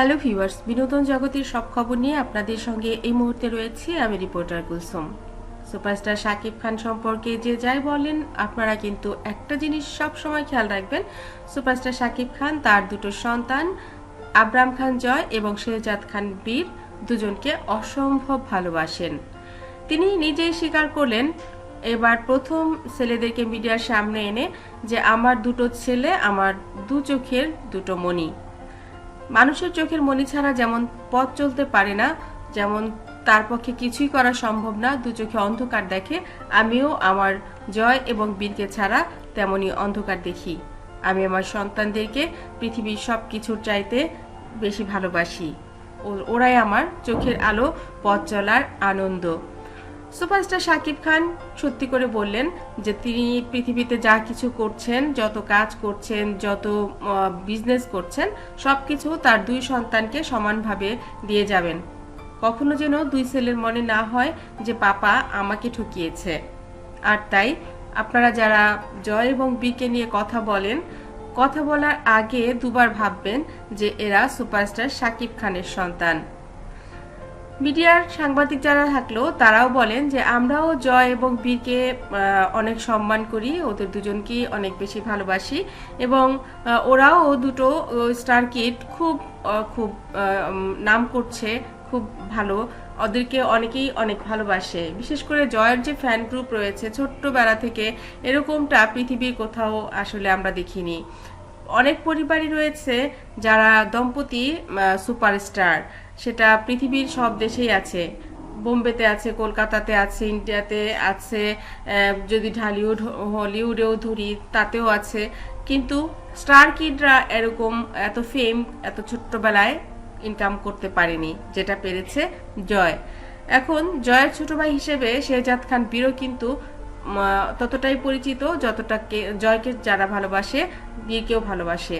Hello viewers, বিনোদন জগতের সব খবর নিয়ে আপনাদের সঙ্গে এই মুহূর্তে রয়েছি আমি রিপোর্টার কুলসুম। সুপারস্টার শাকিব খান সম্পর্কে যে যাই বলেন, আপনারা কিন্তু একটা জিনিস সব সময় খেয়াল রাখবেন, সুপারস্টার শাকিব খান তার দুটো সন্তান, আবরাম খান জয় এবং শেহজাদ খান বীর দুজনকে অসম্ভব ভালোবাসেন। তিনি নিজেই স্বীকার করলেন, এবার প্রথম ছেলেদেরকে মিডিয়ার সামনে এনে যে আমার দুটো ছেলে, আমার দু চোখের দুটো মণি। মানুষের চোখের মনি ছাড়া যেমন পথ চলতে পারে না, যেমন তার পক্ষে কিছুই করা সম্ভব না, দু চোখে অন্ধকার দেখে আমিও আমার জয় এবং বীরকে ছাড়া তেমনি অন্ধকার দেখি। আমি আমার সন্তানদেরকে পৃথিবীর সব কিছুর চাইতে বেশি ভালোবাসি। ওরাই আমার চোখের আলো, পথ চলার আনন্দ। সুপারস্টার শাকিব খান সত্যি করে বললেন যে তিনি পৃথিবীতে যা কিছু করছেন, যত কাজ করছেন, যত বিজনেস করছেন সব কিছু তার দুই সন্তানকে সমানভাবে দিয়ে যাবেন। কখনো যেন দুই ছেলের মনে না হয় যে পাপা আমাকে ঠকিয়েছে। আর তাই আপনারা যারা জয় এবং বিকে নিয়ে কথা বলেন, কথা বলার আগে দুবার ভাববেন যে এরা সুপারস্টার শাকিব খানের সন্তান। মিডিয়ার সাংবাদিক যারা থাকল, তারাও বলেন যে আমরাও জয় এবং বীরকে অনেক সম্মান করি, ওদের দুজনকেই অনেক বেশি ভালোবাসি এবং ওরাও দুটো স্টার কিট খুব খুব নাম করছে, খুব ভালো। ওদেরকে অনেকেই অনেক ভালোবাসে। বিশেষ করে জয়ের যে ফ্যান গ্রুপ রয়েছে, ছোট্টবেলা থেকে এরকমটা পৃথিবীর কোথাও আসলে আমরা দেখিনি। অনেক পরিবারই রয়েছে যারা দম্পতি সুপারস্টার সেটা পৃথিবীর সব দেশেই আছে। বোম্বেতে আছে, কলকাতাতে আছে, ইন্ডিয়াতে আছে যদি ঢালিউড, হলিউডেও ধরি তাতেও আছে। কিন্তু স্টার কিডরা এরকম এত ফেম এত ছোট্টবেলায় ইনকাম করতে পারেনি, যেটা পেরেছে জয়। এখন জয়ের ছোট ভাই হিসেবে শেহজাদ খান বীরও কিন্তু ততটাই পরিচিত যতটা জয়কে যারা ভালোবাসে বীরকেও ভালোবাসে।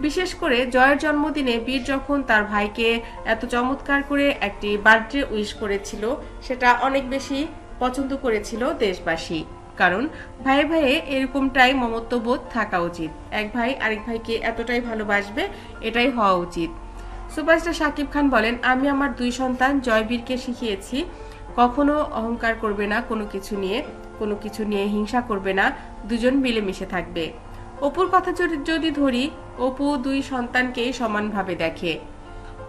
বিশেষ করে জয়ের জন্মদিনে বীর যখন তার ভাইকে এত চমৎকার করে একটি বার্থডে উইশ করেছিল, সেটা অনেক বেশি পছন্দ করেছিল দেশবাসী। কারণ ভাই ভাইয়ে এরকমটাই মমত্ববোধ থাকা উচিত। এক ভাই আরেক ভাইকে এতটাই ভালোবাসবে, এটাই হওয়া উচিত। সুপারস্টার শাকিব খান বলেন, আমি আমার দুই সন্তান জয়বীরকে শিখিয়েছি। কখনো অহংকার করবে না কোনো কিছু নিয়ে, কোনো কিছু নিয়ে হিংসা করবে না। দুজন মিলেমিশে থাকবে। অপুর কথা যদি ধরি, অপু দুই সন্তানকেই সমানভাবে দেখে।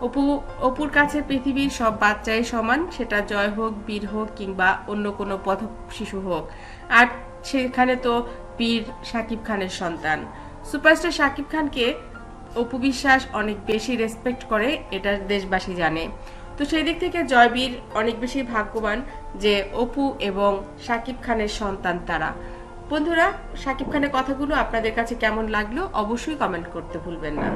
অপু অপুর কাছে পৃথিবীর সব বাচ্চাই সমান, সেটা জয় হোক, বীর হোক, কিংবা অন্য কোনো পথ শিশু হোক। আর সেখানে তো বীর শাকিব খানের সন্তান। সুপারস্টার শাকিব খানকে অপু বিশ্বাস অনেক বেশি রেসপেক্ট করে, এটা দেশবাসী জানে। তো সেই দিক থেকে জয়বীর অনেক বেশি ভাগ্যবান যে অপু এবং শাকিব খানের সন্তান তারা। বন্ধুরা সাকিব খানের কথাগুলো আপনাদের কাছে কেমন লাগল অবশ্যই কমেন্ট করতে ভুলবেন না।